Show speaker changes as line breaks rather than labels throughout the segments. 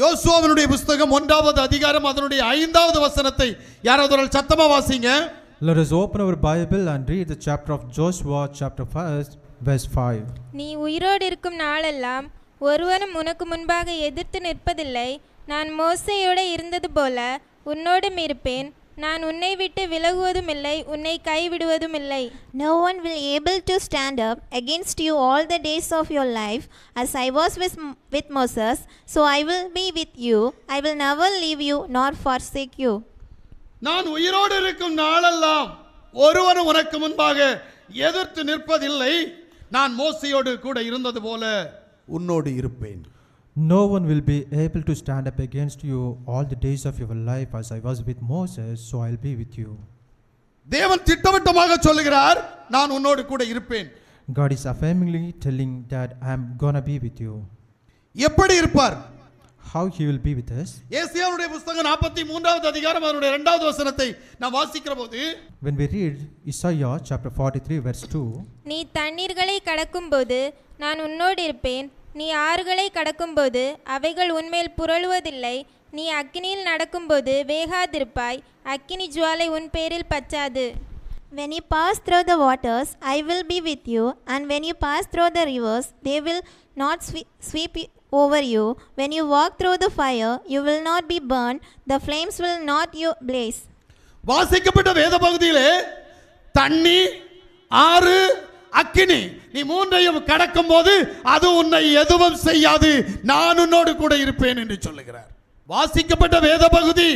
யோசுவாவினுடைய புஸ்தகம் ஒன்றாவது அதிகாரம் அதனுடைய ஐந்தாவது வசனத்தை யாராவது ஒரு சத்தமா வாசிங்க.
Let us open our Bible and read the chapter of Joshua, chapter 1, verse 5.
நீ உயிரோடு இருக்கும் நாளெல்லாம் ஒருவனும் உனக்கு முன்பாக எதிர்த்து நிற்பதில்லை. நான் மோசையோடு இருந்தது போல உன்னோடும் இருப்பேன். நான் உன்னை விட்டு விலகுவதும் இல்லை உன்னை கைவிடுவதும் இல்லை
No one will able to stand up against you all the days of your life, as I was with, with Moses, so I will be with you. I will never leave you nor forsake you.
நான் உயிரோடு இருக்கும் நாளெல்லாம் ஒருவனும் உனக்கு முன்பாக எதிர்த்து நிற்பதில்லை நான் மோசையோடு கூட இருந்தது போல உன்னோடு இருப்பேன்
No one will be able to stand up against you all the days of your life as I was with Moses, so I'll be with you.
தேவன் திட்டவட்டமாக சொல்லுகிறார் நான் உன்னோடு கூட இருப்பேன்
God is affirmingly telling that I'm gonna be with you.
எப்படி இருப்பார்
How He will be with us?
ஏசியாவுடைய புஸ்தகம் நாற்பத்தி மூன்றாவது அதிகாரம் அதனுடைய இரண்டாவது வசனத்தை நான் வாசிக்கிற போது
When we read Isaiah chapter 43, verse 2,
நீ தண்ணீர்களை கடக்கும்போது நான் உன்னோடு இருப்பேன் நீ ஆறுகளை கடக்கும்போது அவைகள் உன்மேல் புரளுவதில்லை நீ அக்கினியில் நடக்கும்போது வேகாதிருப்பாய் அக்கினி ஜுவாலை உன் பேரில் பச்சாது
When you pass through the waters, I will be with you, and when you pass through the rivers, they will not swe- sweep you- over you. When you walk through the fire, you will not be burned, the flames will not you blaze.
வாசிக்கப்பட்ட வேத பகுதியிலே தண்ணி ஆறு அக்கினி நீ மூன்றையும் கடக்கும் போது அது உன்னை எதுவும் செய்யாது. நான் உன்னோடு கூட இருப்பேன் என்று சொல்லுகிறார். வாசிக்கப்பட்ட வேத பகுதி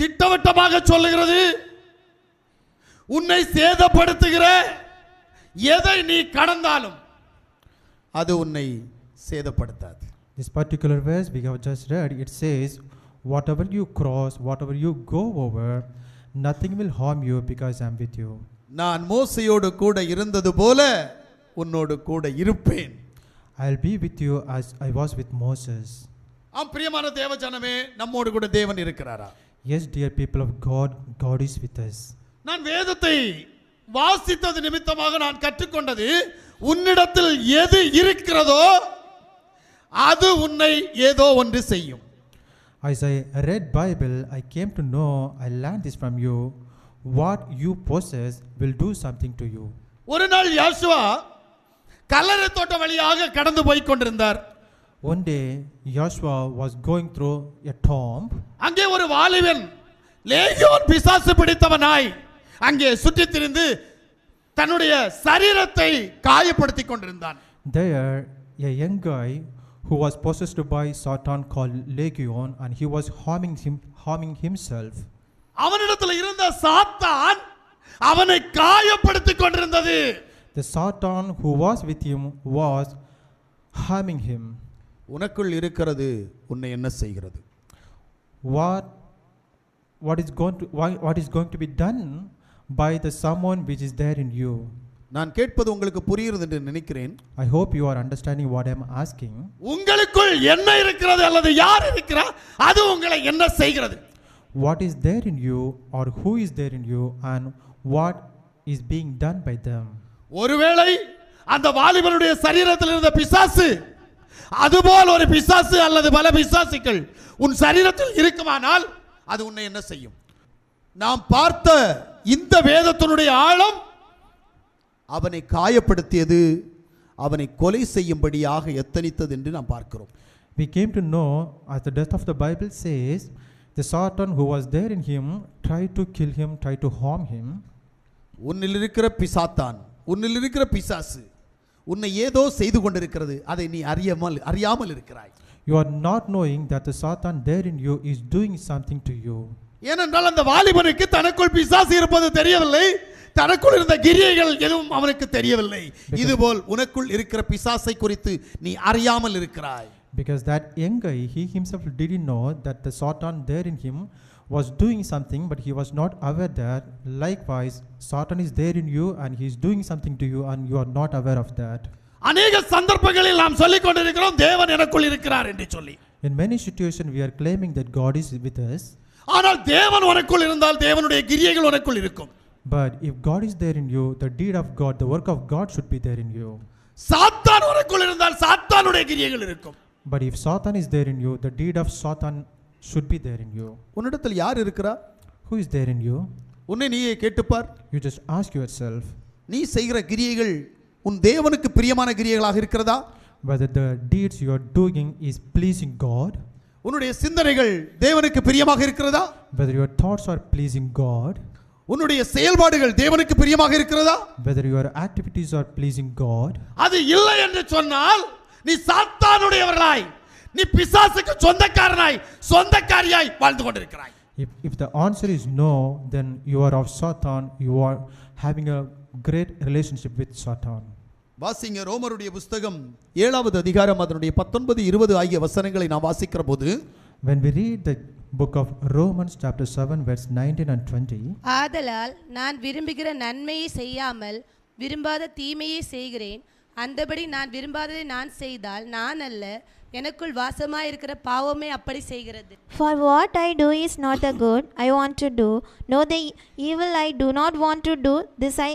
திட்டவட்டமாக சொல்லுகிறது. உன்னை சேதப்படுத்துகிற எதை நீ கடந்தாலும் அது உன்னை சேதப்படுத்தாது.
This particular verse we have just read, it says, Whatever you cross, whatever you go over, nothing will harm you because I'm with you.
நான் மோசையோடு கூட இருந்தது போல உன்னோடு கூட இருப்பேன்
I'll be with you as I was with Moses.
ஆம் பிரியமான தேவஜனமே நம்மோடு கூட தேவன் இருக்கிறாரா
Yes, dear people of God, God is with us.
நான் வேதத்தை வாசித்தது நிமித்தமாக நான் கற்றுக்கொண்டது உன்னிடத்தில் எது இருக்கிறதோ அது உன்னை ஏதோ ஒன்று செய்யும்
As I read Bible, I came to know, I learned this from you, what you possess will do something to you.
ஒரு நாள் யாசுவா கல்லறை தோட்டம் வழியாக கடந்து போய் கொண்டிருந்தார்
One day, Joshua was going through a tomb.
அங்கே ஒரு வாலிபன் லேகியோன் பிசாசு பிடித்தவனாய் அங்கே சுற்றித் திரிந்து தன்னுடைய சரீரத்தை காயப்படுத்திக் கொண்டிருந்தான்
There, a young guy who was possessed by Satan called Legion, and he was harming him, harming himself.
அவனிடத்தில் இருந்த சாத்தான் அவனை காயப்படுத்திக் கொண்டிருந்தது
The Satan who was with him was harming him.
உனக்குள் இருக்கிறது உன்னை என்ன செய்கிறது
What, what is going to, why, what is going to be done by the someone which is there in you?
நான் கேட்பது உங்களுக்கு புரிகிறது என்று நினைக்கிறேன்
I hope you are understanding what I'm asking.
உங்களுக்குள் என்ன இருக்கிறது அல்லது யார் இருக்கிறா அது உங்களை என்ன செய்கிறது
What is there in you, or who is there in you, and what is being done by them?
ஒருவேளை அந்த வாலிபனுடைய சரீரத்தில் இருந்த பிசாசு அதுபோல் ஒரு பிசாசு அல்லது பல பிசாசுகள் உன் சரீரத்தில் இருக்குமானால் அது உன்னை என்ன செய்யும் நாம் பார்த்த இந்த வேதத்தினுடைய ஆழம் அவனை காயப்படுத்தியது அவனை கொலை செய்யும்படியாக எத்தனித்தது என்று நாம் பார்க்கிறோம்
We came to know, as the death of the Bible says, the Satan who was there in him tried to kill him, tried to harm him.
உன்னில் இருக்கிற பிசாத்தான் உன்னில் இருக்கிற பிசாசு உன்னை ஏதோ செய்து கொண்டிருக்கிறது அதை நீ அறியாமல் அறியாமல் இருக்கிறாய்
You are not knowing that the Satan there in you is doing something to you.
ஏனென்றால் அந்த வாலிபனுக்கு தனக்குள் பிசாசு இருப்பது தெரியவில்லை தனக்குள் இருந்த கிரியைகள் எதுவும் அவனுக்கு தெரியவில்லை இதுபோல் உனக்குள் இருக்கிற பிசாசை குறித்து நீ அறியாமல் இருக்கிறாய்
Because that young guy, he himself didn't know that the Satan there in him was doing something, but he was not aware that likewise, Satan is there in you and he is doing something to you, and you are not aware of that.
அநேக சந்தர்ப்பங்களில் நாம் சொல்லிக் கொண்டிருக்கிறோம் தேவன் எனக்குள் இருக்கிறார் என்று சொல்லி
In many situations, we are claiming that God is with us,
ஆனால் தேவன் உனக்குள் இருந்தால் தேவனுடைய கிரியைகள் உனக்குள் இருக்கும்
but if God is there in you, the deed of God, the work of God should be there in you.
சாத்தான் உனக்குள் இருந்தால் சாத்தானுடைய கிரியைகள் இருக்கும்
But if Satan is there in you, the deed of Satan should be there in you.
உன்னிடத்தில் யார் இருக்கிறா
Who is there in you?
உன்னை நீயே கேட்டுப்பார்
You just ask yourself
நீ செய்கிற கிரியைகள் உன் தேவனுக்கு பிரியமான கிரியைகளாக இருக்கிறதா
whether the deeds you are doing is pleasing God,
உன்னுடைய சிந்தனைகள் தேவனுக்கு பிரியமாக இருக்கிறதா
whether your thoughts are pleasing God,
உன்னுடைய செயல்பாடுகள் தேவனுக்கு பிரியமாக இருக்கிறதா
whether your activities are pleasing God.
அது இல்லை என்று சொன்னால் நீ சாத்தானுடையவர்களாய். நீ பிசாசுக்கு சொந்தக்காரனாய் சொந்தக்காரியாய் வாழ்ந்து கொண்டிருக்கிறாய்.
If, if the answer is no, then you are of Satan, you are having a great relationship with Satan.
வாசிங்க ரோமருடைய புஸ்தகம் ஏழாவது அதிகாரம் அதனுடைய பத்தொன்பது இருபது ஆகிய வசனங்களை நாம் வாசிக்கிற போது
When we read the book of Romans, chapter 7, verse 19 and 20,
ஆதலால் நான் விரும்புகிற நன்மையை செய்யாமல் விரும்பாத தீமையை செய்கிறேன். அந்தபடி நான் விரும்பாததை நான் செய்தால் நான் அல்ல எனக்குள் வாசமாயிருக்கிற பாவமே அப்படி செய்கிறது
For what I do is not the good I want to do, nor the evil I do not want to do, this I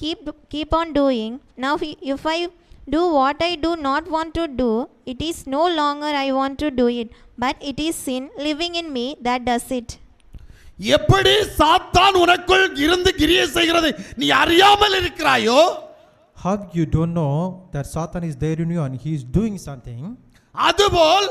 keep, keep on doing. Now, if I do what I do not want to do, it is no longer I want to do it, but it is sin living in me that does it.
எப்படி சாத்தான் உனக்குள் இருந்து கிரியை செய்கிறது நீ அறியாமல் இருக்கிறாயோ
how you don't know that Satan is there in you and he is doing something,
அதுபோல்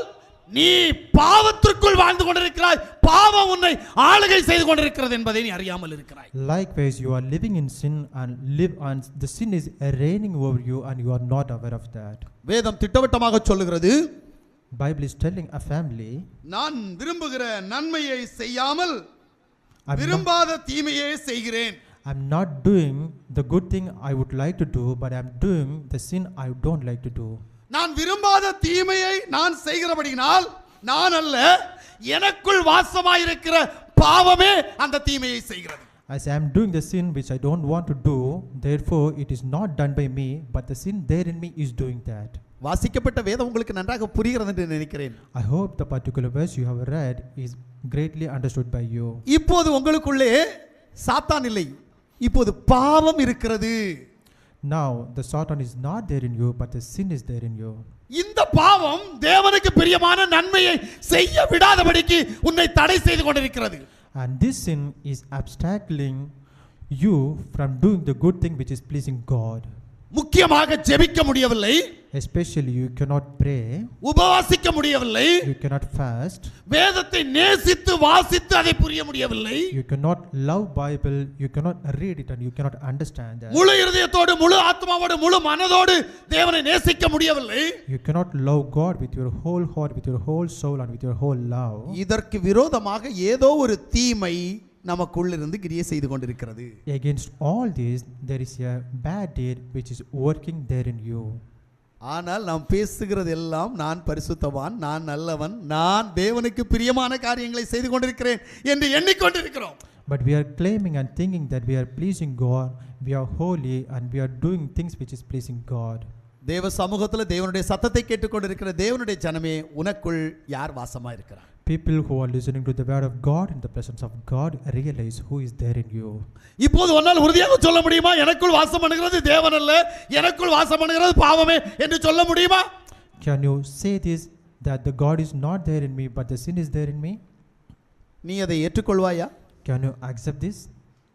நீ பாவத்திற்குள் வாழ்ந்து கொண்டிருக்கிறாய் பாவம் உன்னை ஆளுகை செய்து கொண்டிருக்கிறது என்பதை நீ அறியாமல் இருக்கிறாய்
likewise you are living in sin and live and the sin is reigning over you and you are not aware of that.
வேதம் திட்டவட்டமாக சொல்லுகிறது
Bible is telling a family,
நான் விரும்புகிற நன்மையை செய்யாமல்
I'm not,
விரும்பாத தீமையே செய்கிறேன்
I'm not doing the good thing I would like to do, but I'm doing the sin I don't like to do.
நான் விரும்பாத தீமையை நான் செய்கிறபடியினால் நான் அல்ல எனக்குள் வாசமாயிருக்கிற பாவமே அந்த தீமையை செய்கிறது
As I am doing the sin which I don't want to do, therefore it is not done by me, but the sin there in me is doing that.
வாசிக்கப்பட்ட வேதம் உங்களுக்கு நன்றாக புரிகிறது என்று நினைக்கிறேன்
I hope the particular verse you have read is greatly understood by you.
இப்போது உங்களுக்குள்ளே சாத்தான் இல்லை இப்போது பாவம் இருக்கிறது
Now the Satan is not there in you, but the sin is there in you.
இந்த பாவம் தேவனுக்கு பிரியமான நன்மையை செய்ய விடாதபடிக்கு உன்னை தடை செய்து கொண்டிருக்கிறது
And this sin is abstracting you from doing the good thing which is pleasing God.
முக்கியமாக ஜெபிக்க முடியவில்லை
Especially you cannot pray,
உபவாசிக்க முடியவில்லை
you cannot fast,
வேதத்தை நேசித்து வாசித்து அதை புரிய முடியவில்லை
you cannot love Bible, you cannot read it and you cannot understand that.
முழு இருதயத்தோடு முழு ஆத்மாவோடு முழு மனதோடு தேவனை நேசிக்க முடியவில்லை
You cannot love God with your whole heart, with your whole soul and with your whole love.
இதற்கு விரோதமாக ஏதோ ஒரு தீமை நமக்குள்ளிருந்து கிரியை செய்து கொண்டிருக்கிறது
Against all this, there is a bad deed which is working there in you.
ஆனால் நாம் பேசுகிறது எல்லாம் நான் பரிசுத்தவான் நான் நல்லவன் நான் தேவனுக்கு பிரியமான காரியங்களை செய்து கொண்டிருக்கிறேன் என்று எண்ணிக்கொண்டிருக்கிறோம்
But we are claiming and thinking that we are pleasing God, we are holy, and we are doing things which is pleasing God.
தேவ சமூகத்தில் தேவனுடைய சத்தத்தை கேட்டுக்கொண்டிருக்கிற தேவனுடைய ஜனமே உனக்குள் யார் வாசமா இருக்கிறார்
People who are listening to the word of God in the presence of God realize who is there in you.
இப்போது உன்னால் உறுதியாக சொல்ல முடியுமா எனக்குள் வாசம் பண்ணுகிறது தேவன் அல்ல எனக்குள் வாசம் பண்ணுகிறது பாவமே என்று சொல்ல முடியுமா
Can you say this that the God is not there in me, but the sin is there in me?
நீ அதை ஏற்றுக்கொள்வாயா
Can you accept this?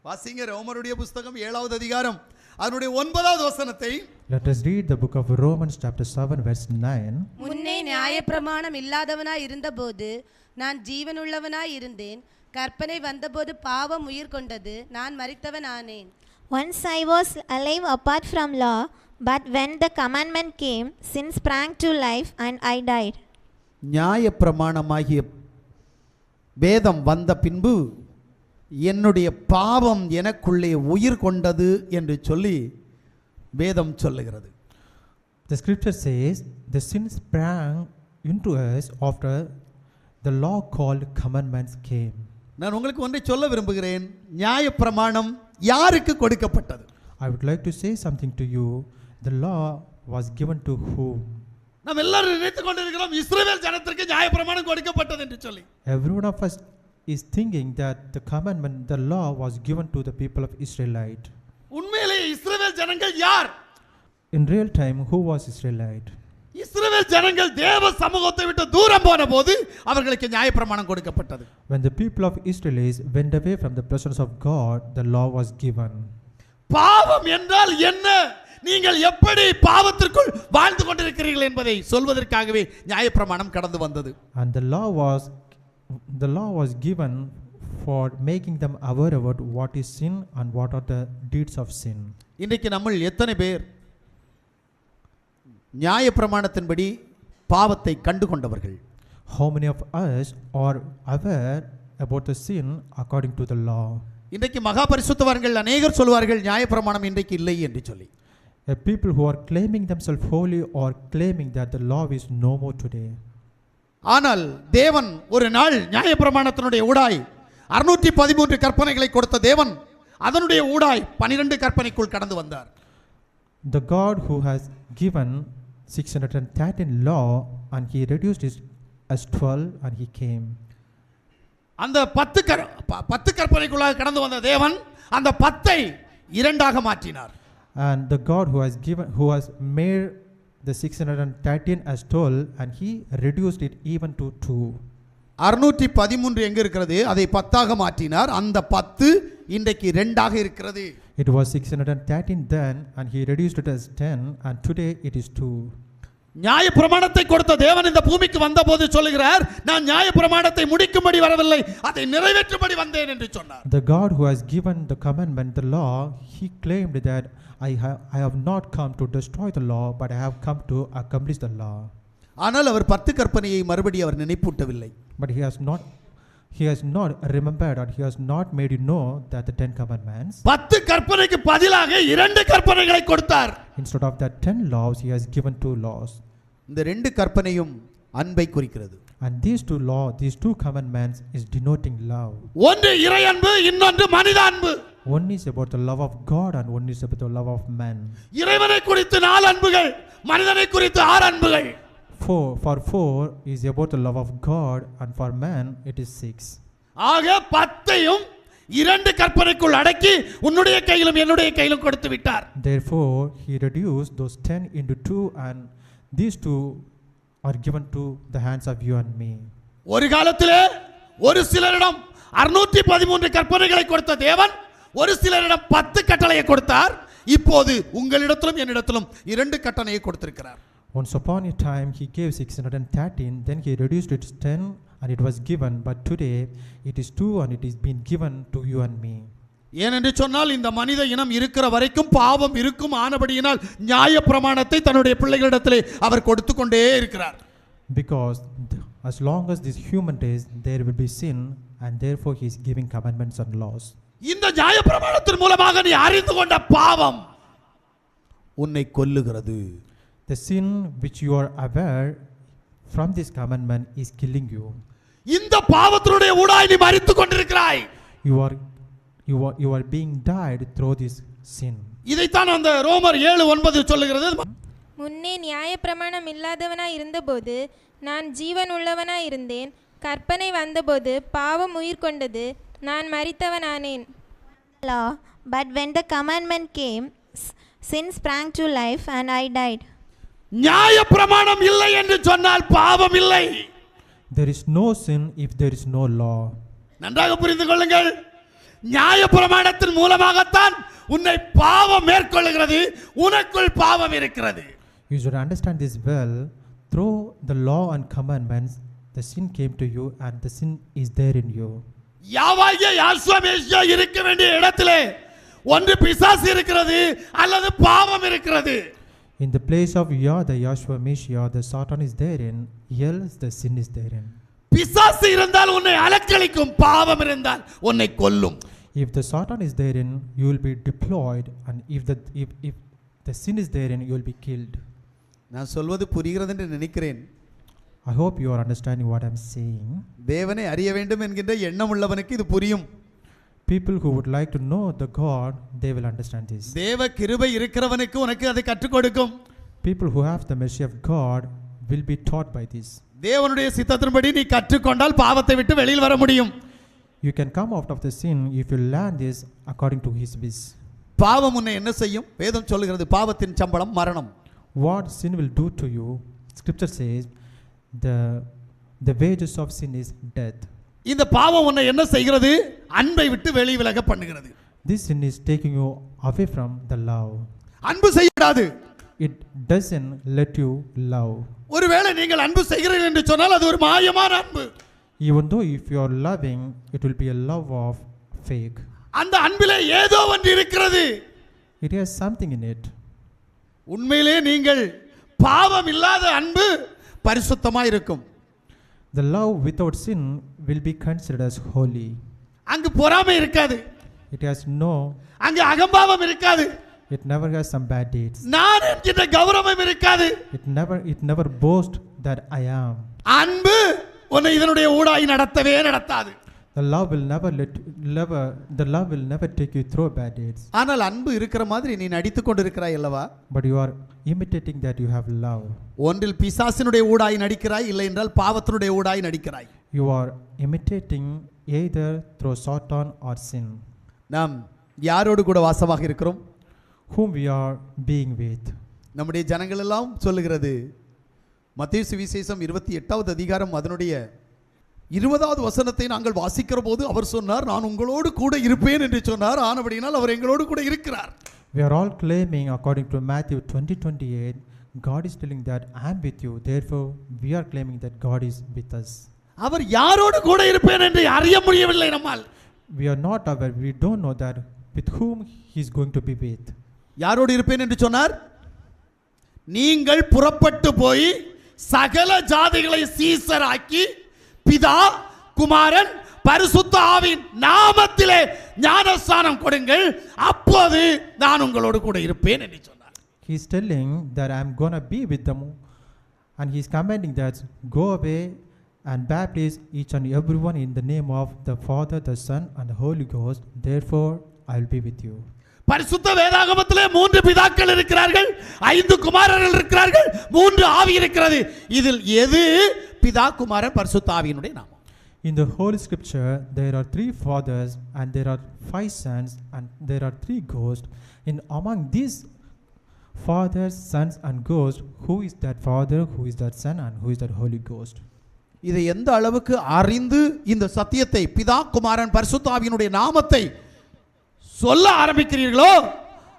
வாசிங்க ரோமருடைய புஸ்தகம் ஏழாவது அதிகாரம் அதனுடைய ஒன்பதாவது வசனத்தை
Let us read the book of Romans, chapter 7, verse 9.
முன்னே நியாயப்பிரமாணம் இல்லாதவனாய் இருந்தபோது நான் ஜீவனுள்ளவனாய் இருந்தேன் கற்பனை வந்தபோது பாவம் உயிர் கொண்டது நான் மரித்தவன் ஆனேன்
Once I was alive apart from law, but when the commandment came, sin sprang to life and I died.
நியாய பிரமாணமாகிய வேதம் வந்த பின்பு என்னுடைய பாவம் எனக்குள்ளே உயிர் கொண்டது என்று சொல்லி வேதம் சொல்லுகிறது
The scripture says, The sin sprang into us after the law called commandments came.
நான் உங்களுக்கு ஒன்றை சொல்ல விரும்புகிறேன் நியாய பிரமாணம் யாருக்கு கொடுக்கப்பட்டது
I would like to say something to you. The law was given to whom?
நாம் எல்லாரும் நினைத்துக் கொண்டிருக்கிறோம் இஸ்ரவேல் ஜனத்திற்கு நியாய பிரமாணம் கொடுக்கப்பட்டது என்று சொல்லி
Every one of us is thinking that the commandment, the law was given to the people of Israelite.
உண்மையிலேயே இஸ்ரவேல் ஜனங்கள் யார்
In real time, who was Israelite?
இஸ்ரவேல் ஜனங்கள் தேவ சமூகத்தை விட்டு தூரம் போன போது அவர்களுக்கு நியாயப்பிரமாணம் கொடுக்கப்பட்டது
When the people of Israelis went away from the presence of God, the law was given.
பாவம் என்றால் என்ன நீங்கள் எப்படி பாவத்திற்குள் வாழ்ந்து கொண்டிருக்கிறீர்கள் என்பதை சொல்வதற்காகவே நியாயப்பிரமாணம் கடந்து வந்தது
And the law was the law was given for making them aware about what is sin and what are the deeds of sin.
இன்றைக்கு நம்ம எத்தனை பேர் நியாயப்பிரமாணத்தின்படி பாவத்தை கண்டு கொண்டவர்கள்
How many of us are aware about the sin according to the law?
இன்றைக்கு மகா பரிசுத்தவான்கள் அநேகர் சொல்வார்கள் நியாயப்பிரமாணம் இன்றைக்கு இல்லை என்று சொல்லி
A people who are claiming themselves holy or claiming that the law is no more today.
ஆனால் தேவன் ஒரு நாள் நியாயப்பிரமாணத்தினுடைய ஊடாய் அறுநூற்றி பதிமூன்று கற்பனைகளை கொடுத்த தேவன் அதனுடைய ஊடாய் பனிரெண்டு கற்பனைக்குள் கடந்து வந்தார்
The God who has given 613 law and he reduced it as 12 and he came.
அந்த பத்து கற் ப- பத்து கற்பனைக்குள்ளாக கடந்து வந்த தேவன் அந்த பத்தை இரண்டாக மாற்றினார்
And the God who has given who has made the 613 as 12 and he reduced it even to 2.
அறுநூற்றி பதிமூன்று எங்க இருக்கிறது அதை பத்தாக மாற்றினார் அந்த பத்து இன்றைக்கு ரெண்டாக இருக்கிறது
It was 613 then and he reduced it as 10 and today it is 2.
நியாய பிரமாணத்தை கொடுத்த தேவன் இந்த பூமிக்கு வந்தபோது சொல்லுகிறார் நான் நியாய பிரமாணத்தை முடிக்கும்படி வரவில்லை அதை நிறைவேற்றும்படி வந்தேன் என்று சொன்னார்
The God who has given the commandment, the law, he claimed that I have, I have not come to destroy the law, but I have come to accomplish the law.
ஆனால் அவர் பத்து கற்பனையை மறுபடி அவர் நினைப்பூட்டவில்லை
But he has not he has not remembered or he has not made you know that the Ten Commandments,
பத்து கற்பனைக்கு பதிலாக இரண்டு கற்பனைகளை கொடுத்தார்
instead of that ten laws, he has given two laws.
இந்த ரெண்டு கற்பனையும் அன்பை குறிக்கிறது
And these two law, these two commandments is denoting love.
ஒன்று இறை அன்பு இன்னொன்று மனித அன்பு
One is about the love of God and one is about the love of man.
இறைவனை குறித்து நாலு அன்புகள் மனிதனை குறித்து ஆறு அன்புகள்
Four for four is about the love of God and for man it is six.
ஆக பத்தையும் இரண்டு கற்பனைக்குள் அடக்கி உன்னுடைய கையிலும் என்னுடைய கையிலும் கொடுத்து விட்டார்
Therefore, he reduced those ten into two, and these two are given to the hands of you and me.
ஒரு காலத்திலே ஒரு சிலரிடம் அறுநூற்றி பதிமூன்று கற்பனைகளை கொடுத்த தேவன் ஒரு சிலரிடம் பத்து கட்டளையை கொடுத்தார் இப்போது உங்களிடத்திலும் என்னிடத்திலும் இரண்டு கட்டளையை கொடுத்திருக்கிறார்
Once upon a time, he gave 613, then he reduced it to 10, and it was given, but today it is two, and it is been given to you and me.
ஏனென்று சொன்னால் இந்த மனித இனம் இருக்கிற வரைக்கும் பாவம் இருக்கும் ஆனபடியினால் நியாய பிரமாணத்தை தன்னுடைய பிள்ளைகளிடத்திலே அவர் கொடுத்து கொண்டே இருக்கிறார்
Because as long as this human days, there will be sin, and therefore he is giving commandments and laws.
இந்த நியாய பிரமாணத்தின் மூலமாக நீ அறிந்து கொண்ட பாவம் உன்னை கொல்லுகிறது
The sin which you are aware from this commandment is killing you.
இந்த பாவத்தினுடைய ஊடாய் நீ மறித்து கொண்டிருக்கிறாய்
You are, you are, you are being died through this sin.
இதைத்தான் அந்த ரோமர் ஏழு ஒன்பது சொல்லுகிறது
முன்னே நியாயப்பிரமாணம் இல்லாதவனாய் இருந்தபோது நான் ஜீவன் உள்ளவனாய் இருந்தேன் கற்பனை வந்தபோது பாவம் உயிர் கொண்டது நான் மரித்தவனானேன்
law, but when the commandment came, sin sprang to life and I died.
நியாய பிரமாணம் இல்லை என்று சொன்னால் பாவம் இல்லை
There is no sin if there is no law.
நன்றாக புரிந்து கொள்ளுங்கள் நியாய பிரமாணத்தின் மூலமாகத்தான் உன்னை பாவம் மேற்கொள்ளுகிறது உனக்குள் பாவம் இருக்கிறது
You should understand this well. Through the law and commandments, the sin came to you and the sin is there in you.
யாவாகிய யாஸ்வமேஷியா இருக்க வேண்டிய இடத்திலே ஒன்று பிசாசு இருக்கிறது அல்லது பாவம் இருக்கிறது
In the place of Yah, the Yahshua Messiah, the Satan is therein, else the sin is therein.
பிசாசு இருந்தால் உன்னை அலக்களிக்கும் பாவம் இருந்தால் உன்னை கொல்லும்
If the Satan is therein, you will be deployed, and if the, if, if the sin is therein, you will be killed.
நான் சொல்வது புரிகிறது என்று நினைக்கிறேன்
I hope you are understanding what I'm saying.
தேவனை அறிய வேண்டும் என்கின்ற எண்ணம் உள்ளவனுக்கு இது புரியும்
People who would like to know the God, they will understand this.
தேவ கிருபை இருக்கிறவனுக்கு உனக்கு அதை கற்றுக் கொடுக்கும்
People who have the mercy of God will be taught by this.
தேவனுடைய சித்தத்தின்படி நீ கற்றுக்கொண்டால் பாவத்தை விட்டு வெளியில் வர முடியும்
You can come out of the sin if you learn this according to His wish.
பாவம் உன்னை என்ன செய்யும் வேதம் சொல்லுகிறது பாவத்தின் சம்பளம் மரணம்
What sin will do to you? scripture says, the, the wages of sin is death.
இந்த பாவம் உன்னை என்ன செய்கிறது அன்பை விட்டு வெளி விலக பண்ணுகிறது
This sin is taking you away from the love.
அன்பு செய்யக்கூடாது
It doesn't let you love.
ஒருவேளை நீங்கள் அன்பு செய்கிறீர்கள் என்று சொன்னால் அது ஒரு மாயமான அன்பு
Even though if you are loving, it will be a love of fake.
அந்த அன்பிலே ஏதோ ஒன்று இருக்கிறது
It has something in it.
உண்மையிலே நீங்கள் பாவம் இல்லாத அன்பு பரிசுத்தமா இருக்கும்
The love without sin will be considered as holy.
அங்கு பொறாமை இருக்காது
It has no,
அங்கு அகம்பாவம் இருக்காது
it never has some bad deeds.
நான் என்கின்ற கௌரவம் இருக்காது
It never, it never boasts that I am.
அன்பு உன்னை இதனுடைய ஊடாய் நடத்தவே நடத்தாது
The love will never let, never, the love will never take you through bad deeds.
ஆனால் அன்பு இருக்கிற மாதிரி நீ நடித்துக் கொண்டிருக்கிறாய் அல்லவா
But you are imitating that you have love.
ஒன்றில் பிசாசினுடைய ஊடாய் நடிக்கிறாய் இல்லை என்றால் பாவத்தினுடைய ஊடாய் நடிக்கிறாய்
You are imitating either through Satan or sin.
நாம் யாரோடு கூட வாசமாக இருக்கிறோம்
Whom we are being with.
நம்முடைய ஜனங்கள் எல்லாம் சொல்லுகிறது மத்திய சுவிசேஷம் இருபத்தி எட்டாவது அதிகாரம் அதனுடைய இருபதாவது வசனத்தை நாங்கள் வாசிக்கிற போது அவர் சொன்னார் நான் உங்களோடு கூட இருப்பேன் என்று சொன்னார் ஆனபடியினால் அவர் எங்களோடு கூட இருக்கிறார்
We are all claiming, according to Matthew 20 28, God is telling that I am with you. Therefore, we are claiming that God is with us.
அவர் யாரோடு கூட இருப்பேன் என்று அறிய முடியவில்லை நம்மால்
We are not aware, we don't know that with whom He is going to be with.
யாரோடு இருப்பேன் என்று சொன்னார் நீங்கள் புறப்பட்டு போய் சகல ஜாதிகளை சீசராக்கி பிதா குமாரன் பரிசுத்த ஆவின் நாமத்திலே ஞானஸ்தானம் கொடுங்கள் அப்போது நான் உங்களோடு கூட இருப்பேன் என்று சொன்னார்
He is telling that I am going to be with them, and He is commanding that go away and baptize each and everyone in the name of the Father, the Son, and the Holy Ghost. Therefore, I will be with you.
பரிசுத்த வேதாகமத்திலே மூன்று பிதாக்கள் இருக்கிறார்கள் ஐந்து குமாரர்கள் இருக்கிறார்கள் மூன்று ஆவி இருக்கிறது இதில் எது பிதா குமாரன் பரிசுத்த ஆவியினுடைய நாமம்
In the Holy Scripture, there are three fathers, and there are five sons, and there are three ghosts. In among these fathers, sons, and ghosts, who is that father, who is that son, and who is that Holy Ghost?
இதை எந்த அளவுக்கு அறிந்து இந்த சத்தியத்தை பிதா குமாரன் பரிசுத்தாவியினுடைய நாமத்தை சொல்ல ஆரம்பிக்கிறீர்களோ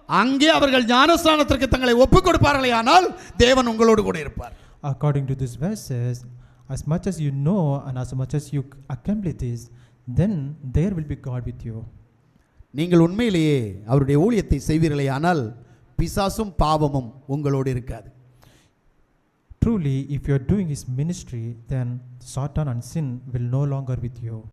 அங்கே அவர்கள் ஞானஸ்தானத்திற்கு தங்களை ஒப்புக் கொடுப்பார்களே ஆனால் தேவன் உங்களோடு கூட இருப்பார்
According to these verses, as much as you know and as much as you accomplish this, then there will be God with you.
நீங்கள் உண்மையிலேயே அவருடைய ஊழியத்தை செய்வீர்களே ஆனால் பிசாசும் பாவமும் உங்களோடு இருக்காது
Truly, if you are doing His ministry, then Satan and sin will no longer with you.